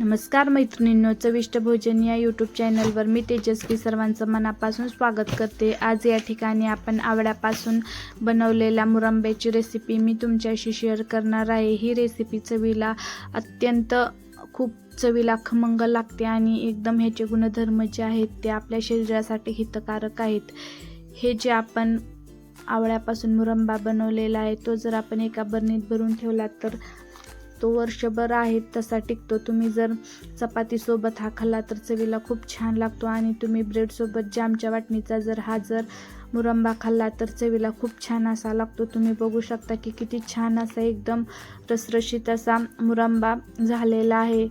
नमस्कार मैत्रिणींनो चविष्ट भोजन या यूट्यूब चॅनलवर मी तेजस्वी सर्वांचं मनापासून स्वागत करते. आज या ठिकाणी आपण आवळ्यापासून बनवलेल्या मुरंब्याची रेसिपी मी तुमच्याशी शेअर करणार आहे. ही रेसिपी चवीला अत्यंत खूप चवीला खमंग लागते आणि एकदम ह्याचे गुणधर्म जे आहेत ते आपल्या शरीरासाठी हितकारक आहेत. हे जे आपण आवळ्यापासून मुरंबा बनवलेला आहे तो जर आपण एका बरणीत भरून ठेवला तर तो वर्षभर आहे तसा टिकतो. तुम्ही जर चपातीसोबत हा खाल्ला तर चवीला खूप छान लागतो आणि तुम्ही ब्रेडसोबत जामच्या वाटणीचा जर हा जर मुरंबा खाल्ला तर चवीला खूप छान असा लागतो. तुम्ही बघू शकता की किती छान असा एकदम रसरशीत असा मुरंबा झालेला आहे.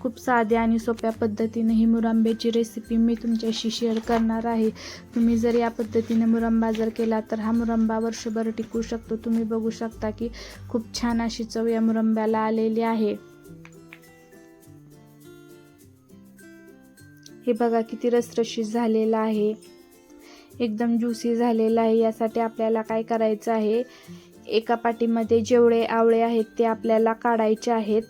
खूप साध्या आणि सोप्या पद्धतीने ही मुरांब्याची रेसिपी मी तुमच्याशी शेअर करणार आहे. तुम्ही जर या पद्धतीने मुरंबा जर केला तर हा मुरंबा वर्षभर टिकू शकतो. तुम्ही बघू शकता की खूप छान अशी चव या मुरंब्याला आलेली आहे. हे बघा किती रसरशीत झालेलं आहे. एकदम ज्युसी झालेलं आहे. यासाठी आपल्याला काय करायचं आहे? एका पाटीमध्ये जेवढे आवळे आहेत ते आपल्याला काढायचे आहेत.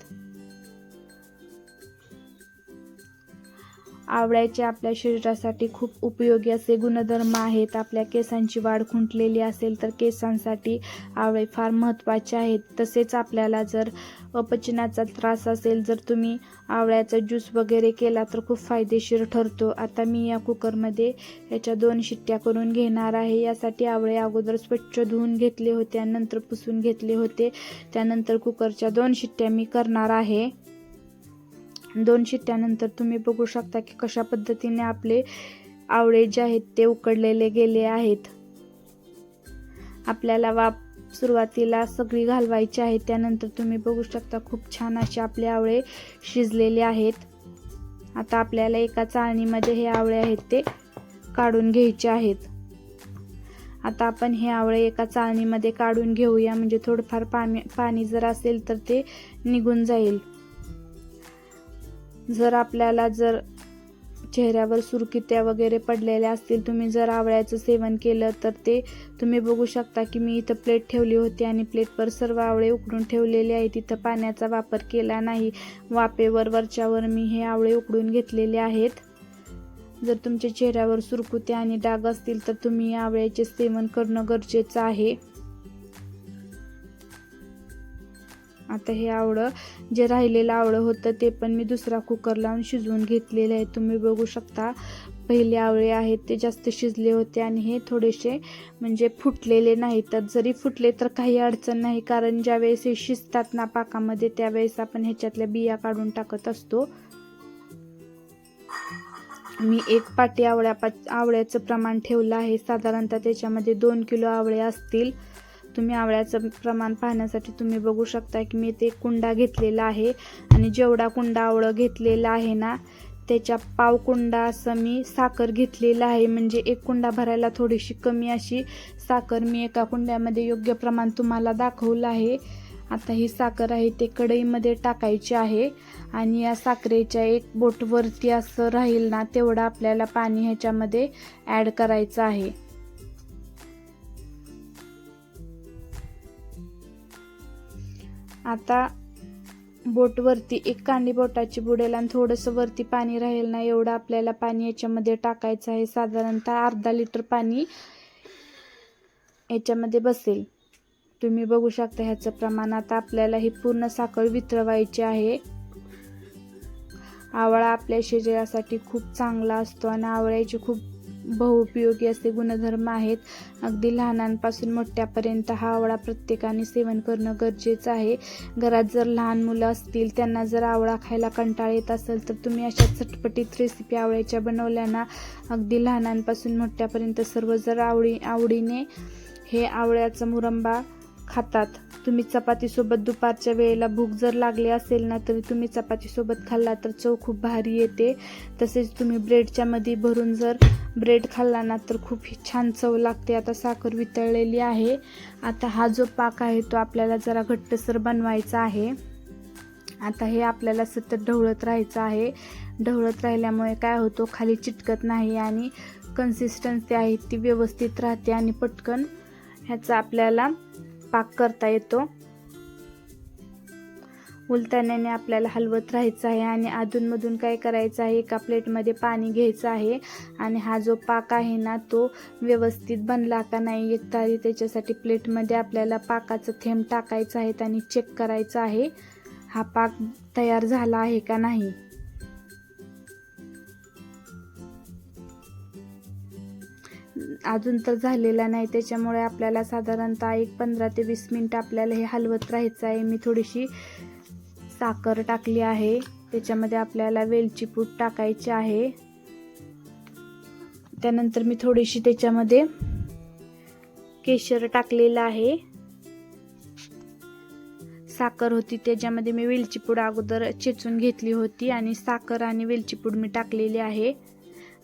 आवळ्याचे आपल्या शरीरासाठी खूप उपयोगी असे गुणधर्म आहेत. आपल्या केसांची वाढ खुंटलेली असेल तर केसांसाठी आवळे फार महत्त्वाचे आहेत. तसेच आपल्याला जर अपचनाचा त्रास असेल जर तुम्ही आवळ्याचा ज्यूस वगैरे केला तर खूप फायदेशीर ठरतो. आता मी या कुकरमध्ये याच्या दोन शिट्ट्या करून घेणार आहे. यासाठी आवळे अगोदर स्वच्छ धुवून घेतले होते आणि नंतर पुसून घेतले होते. त्यानंतर कुकरच्या दोन शिट्ट्या मी करणार आहे. दोन शिट्ट्यानंतर तुम्ही बघू शकता की कशा पद्धतीने आपले आवळे जे आहेत ते उकडलेले गेले आहेत. आपल्याला वाप सुरुवातीला सगळी घालवायची आहे त्यानंतर तुम्ही बघू शकता खूप छान असे आपले आवळे शिजलेले आहेत. आता आपल्याला एका चाळणीमध्ये हे आवळे आहेत ते काढून घ्यायचे आहेत. आता आपण हे आवळे एका चाळणीमध्ये काढून घेऊया म्हणजे थोडंफार पाणी पाणी जर असेल तर ते निघून जाईल. जर आपल्याला जर चेहऱ्यावर सुरकित्या वगैरे पडलेल्या असतील तुम्ही जर आवळ्याचं सेवन केलं तर ते तुम्ही बघू शकता की मी इथं प्लेट ठेवली होती आणि प्लेटवर सर्व आवळे उकडून ठेवलेले आहेत. तिथं पाण्याचा वापर केला नाही. वापेवर वरच्यावर मी हे आवळे उकडून घेतलेले आहेत. जर तुमच्या चेहऱ्यावर सुरकुत्या आणि डाग असतील तर तुम्ही आवळ्याचे सेवन करणं गरजेचं आहे. आता हे आवळं जे राहिलेलं आवळं होतं ते पण मी दुसरा कुकर लावून शिजवून घेतलेलं आहे. तुम्ही बघू शकता पहिले आवळे आहेत ते जास्त शिजले होते आणि हे थोडेसे म्हणजे फुटलेले नाही तर जरी फुटले तर काही अडचण नाही कारण ज्यावेळेस हे शिजतात ना पाकामध्ये त्यावेळेस आपण ह्याच्यातल्या बिया काढून टाकत असतो. मी एक पाटी आवळ्या पा आवळ्याचं प्रमाण ठेवलं आहे. साधारणतः त्याच्यामध्ये दोन किलो आवळे असतील. तुम्ही आवळ्याचं प्रमाण पाहण्यासाठी तुम्ही बघू शकता की मी ते कुंडा घेतलेला आहे. आणि जेवढा कुंडा आवळं घेतलेला आहे ना त्याच्या पाव कुंडा असं मी साखर घेतलेला आहे. म्हणजे एक कुंडा भरायला थोडीशी कमी अशी साखर मी एका कुंड्यामध्ये योग्य प्रमाण तुम्हाला दाखवलं आहे. आता ही साखर आहे ते कढईमध्ये टाकायची आहे. आणि या साखरेच्या एक बोटवरती असं राहील ना तेवढं आपल्याला पाणी ह्याच्यामध्ये ॲड करायचं आहे. आता बोटवरती एक कांडी बोटाची बुडेल आणि थोडंसं वरती पाणी राहील ना एवढं आपल्याला पाणी याच्यामध्ये टाकायचं आहे. साधारणतः अर्धा लिटर पाणी याच्यामध्ये बसेल. तुम्ही बघू शकता ह्याचं प्रमाण. आता आपल्याला ही पूर्ण साखर वितरवायची आहे. आवळा आपल्या शरीरासाठी खूप चांगला असतो आणि आवळ्याची खूप बहुउपयोगी असे गुणधर्म आहेत. अगदी लहानांपासून मोठ्यापर्यंत हा आवळा प्रत्येकाने सेवन करणं गरजेचं आहे. घरात जर लहान मुलं असतील त्यांना जर आवळा खायला कंटाळ येत असेल तर तुम्ही अशा चटपटीत रेसिपी आवळ्याच्या बनवल्या ना अगदी लहानांपासून मोठ्यापर्यंत सर्व जर आवडी आवडीने हे आवळ्याचा मुरंबा खातात. तुम्ही चपातीसोबत दुपारच्या वेळेला भूक जर लागली असेल ना तरी तुम्ही चपातीसोबत खाल्ला तर चव खूप भारी येते. तसेच तुम्ही ब्रेडच्या मध्ये भरून जर ब्रेड खाल्ला ना तर खूप छान चव लागते. आता साखर वितळलेली आहे. आता हा जो पाक आहे तो आपल्याला जरा घट्टसर बनवायचा आहे. आता हे आपल्याला सतत ढवळत राहायचं आहे. ढवळत राहिल्यामुळे काय होतो खाली चिटकत नाही आणि कन्सिस्टन्सी आहे ती व्यवस्थित राहते आणि पटकन ह्याचा आपल्याला पाक करता येतो. उलताण्याने आपल्याला हलवत राहायचं आहे आणि अधूनमधून काय करायचं आहे? एका प्लेटमध्ये पाणी घ्यायचं आहे आणि हा जो पाक आहे ना तो व्यवस्थित बनला का नाही एक तारी त्याच्यासाठी प्लेटमध्ये आपल्याला पाकाचं थेंब टाकायचं आहे आणि चेक करायचं आहे. हा पाक तयार झाला आहे का नाही? अजून तर झालेला नाही. त्याच्यामुळे आपल्याला साधारणतः एक पंधरा ते वीस मिनटं आपल्याला हे हलवत राहायचं आहे. मी थोडीशी साखर टाकली आहे. त्याच्यामध्ये आपल्याला वेलची पूड टाकायची आहे. त्यानंतर मी थोडीशी त्याच्यामध्ये केशर टाकलेलं आहे. साखर होती त्याच्यामध्ये मी वेलचीपूड अगोदर चेचून घेतली होती आणि साखर आणि वेलचीपूड मी टाकलेली आहे.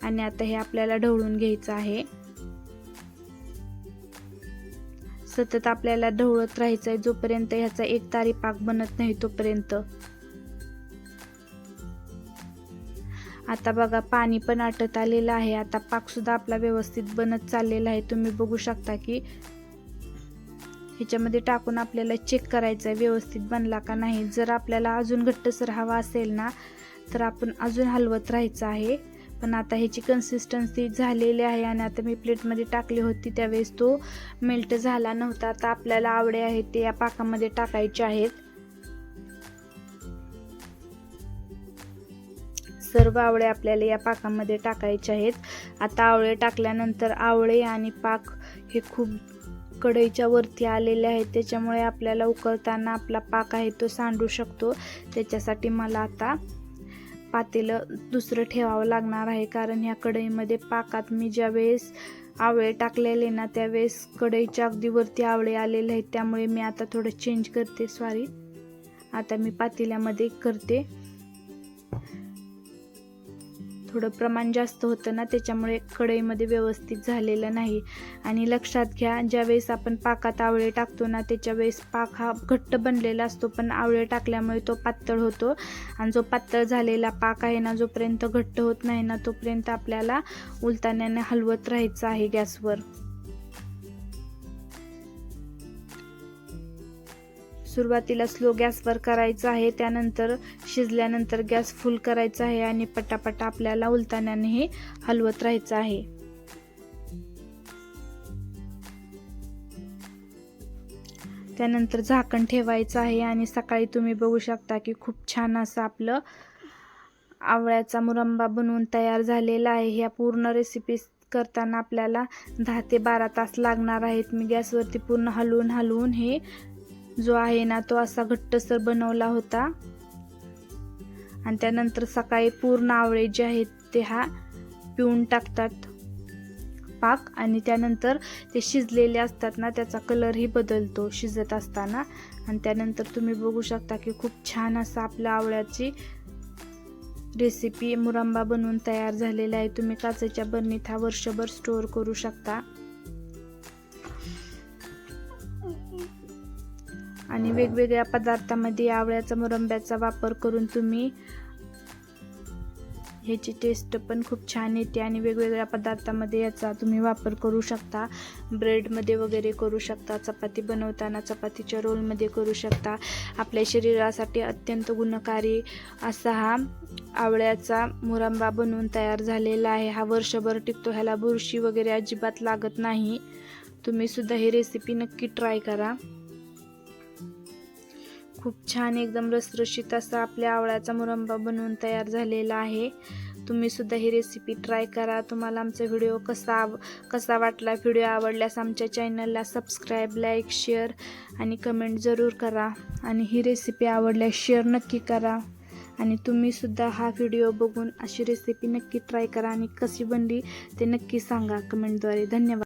आणि आता हे आपल्याला ढवळून घ्यायचं आहे. सतत आपल्याला ढवळत राहायचं आहे जोपर्यंत ह्याचा एक तारी पाक बनत नाही तोपर्यंत. आता बघा पाणी पण आटत आलेलं आहे. आता पाक सुद्धा आपला व्यवस्थित बनत चाललेला आहे. तुम्ही बघू शकता की ह्याच्यामध्ये टाकून आपल्याला चेक करायचं आहे व्यवस्थित बनला का नाही. जर आपल्याला अजून घट्टसर हवा असेल ना तर आपण अजून हलवत राहायचं आहे. पण आता ह्याची कन्सिस्टन्सी झालेली आहे आणि आता मी प्लेटमध्ये टाकली होती त्यावेळेस तो मेल्ट झाला नव्हता. आता आपल्याला आवडे आहेत ते या पाकामध्ये टाकायचे आहेत. सर्व आवळे आपल्याला या पाकामध्ये टाकायचे आहेत. आता आवळे टाकल्यानंतर आवळे आणि पाक हे खूप कढईच्या वरती आलेले आहेत. त्याच्यामुळे आपल्याला उकळताना आपला पाक आहे तो सांडू शकतो. त्याच्यासाठी मला आता पातेलं दुसरं ठेवावं लागणार आहे. कारण ह्या कढईमध्ये पाकात मी ज्या वेळेस आवळे टाकलेले ना त्यावेळेस कढईच्या अगदी वरती आवळे आलेले आहेत. त्यामुळे मी आता थोडं चेंज करते सॉरी आता मी पातेल्यामध्ये करते. थोडं प्रमाण जास्त होतं ना त्याच्यामुळे कढईमध्ये व्यवस्थित झालेलं नाही. आणि लक्षात घ्या ज्यावेळेस आपण पाकात आवळे टाकतो ना त्याच्या वेळेस पाक हा घट्ट बनलेला असतो पण आवळे टाकल्यामुळे तो पातळ होतो. आणि जो पातळ झालेला पाक आहे ना जोपर्यंत घट्ट होत नाही ना तोपर्यंत आपल्याला उलताण्याने हलवत राहायचं आहे गॅसवर. सुरुवातीला स्लो गॅसवर करायचं आहे त्यानंतर शिजल्यानंतर गॅस फुल करायचा आहे आणि पटापटा आपल्याला उलताण्याने हे हलवत राहायचं आहे. त्यानंतर झाकण ठेवायचं आहे आणि सकाळी तुम्ही बघू शकता की खूप छान असं आपलं आवळ्याचा मुरंबा बनवून तयार झालेला आहे. ह्या पूर्ण रेसिपी करताना आपल्याला दहा ते बारा तास लागणार आहेत. मी गॅसवरती पूर्ण हलवून हलवून हे जो आहे ना तो असा घट्टसर बनवला होता. आणि त्यानंतर सकाळी पूर्ण आवळे जे आहेत ते हा पिऊन टाकतात पाक. आणि त्यानंतर ते शिजलेले असतात ना त्याचा कलरही बदलतो शिजत असताना. आणि त्यानंतर तुम्ही बघू शकता की खूप छान असं आपल्या आवळ्याची रेसिपी मुरंबा बनवून तयार झालेला आहे. तुम्ही काचेच्या बरणीत हा वर्षभर स्टोअर करू शकता. आणि वेगवेगळ्या पदार्थामध्ये आवळ्याचा मुरंब्याचा वापर करून तुम्ही ह्याची टेस्ट पण खूप छान येते आणि वेगवेगळ्या पदार्थामध्ये याचा तुम्ही वापर करू शकता. ब्रेडमध्ये वगैरे करू शकता चपाती बनवताना चपातीच्या रोलमध्ये करू शकता. आपल्या शरीरासाठी अत्यंत गुणकारी असा हा आवळ्याचा मुरंबा बनवून तयार झालेला आहे. हा वर्षभर टिकतो ह्याला बुरशी वगैरे अजिबात लागत नाही. तुम्ही सुद्धा ही रेसिपी नक्की ट्राय करा. खूप छान एकदम रसरशीत असा आपल्या आवळ्याचा मुरंबा बनवून तयार झालेला आहे. तुम्ही सुद्धा ही रेसिपी ट्राय करा. तुम्हाला आमचा व्हिडिओ कसा आव कसा वाटला व्हिडिओ आवडल्यास आमच्या चॅनलला सबस्क्राईब लाईक शेअर आणि कमेंट जरूर करा. आणि ही रेसिपी आवडल्यास शेअर नक्की करा. आणि तुम्हीसुद्धा हा व्हिडिओ बघून अशी रेसिपी नक्की ट्राय करा आणि कशी बनली ते नक्की सांगा कमेंटद्वारे धन्यवाद.